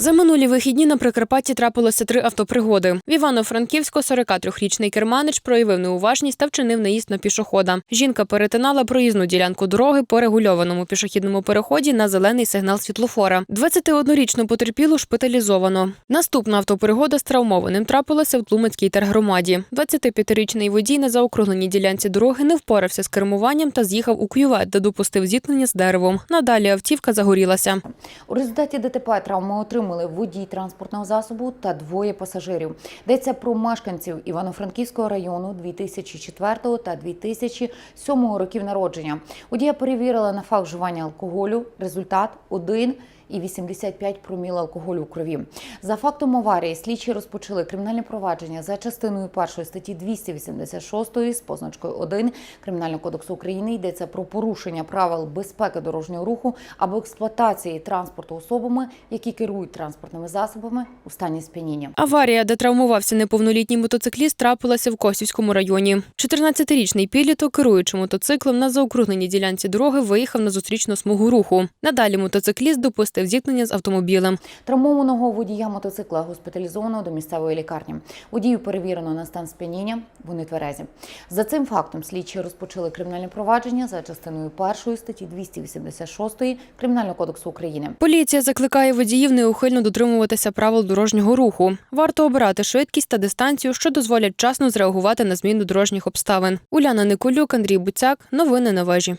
За минулі вихідні на Прикарпатті трапилося три автопригоди. В Івано-Франківську 43-річний керманич проявив неуважність та вчинив наїзд на пішохода. Жінка перетинала проїзну ділянку дороги по регульованому пішохідному переході на зелений сигнал світлофора. 21-річну потерпілу шпиталізовано. Наступна автопригода з травмованим трапилася в Тлумацькій тергромаді. 25-річний водій на заокругленій ділянці дороги не впорався з кермуванням та з'їхав у кювет, де допустив зіткнення з деревом. Надалі автівка загорілася. У результаті ДТП травми отримали водій транспортного засобу та двоє пасажирів. Йдеться про мешканців Івано-Франківського району 2004 та 2007 років народження. Водія перевірили на факт вживання алкоголю. Результат 1 і 85 проміл алкоголю у крові. За фактом аварії слідчі розпочали кримінальне провадження за частиною першої статті 286 з позначкою 1 Кримінального кодексу України йдеться про порушення правил безпеки дорожнього руху або експлуатації транспорту особами, які керують транспортними засобами у стані сп'яніння. Аварія, де травмувався неповнолітній мотоцикліст, трапилася в Косівському районі. 14-річний підліток, керуючи мотоциклом на заокругленій ділянці дороги, виїхав на зустрічну смугу руху. Надалі мотоцикліст допустив зіткнення з автомобілем. Травмованого водія мотоцикла госпіталізовано до місцевої лікарні. Водію перевірено на стан сп'яніння, вони тверезі. За цим фактом слідчі розпочали кримінальне провадження за частиною першої статті 286 Кримінального кодексу України. Поліція закликає водіїв неухильно дотримуватися правил дорожнього руху. Варто обирати швидкість та дистанцію, що дозволять вчасно зреагувати на зміну дорожніх обставин. Уляна Николюк, Андрій Буцяк. Новини на вежі.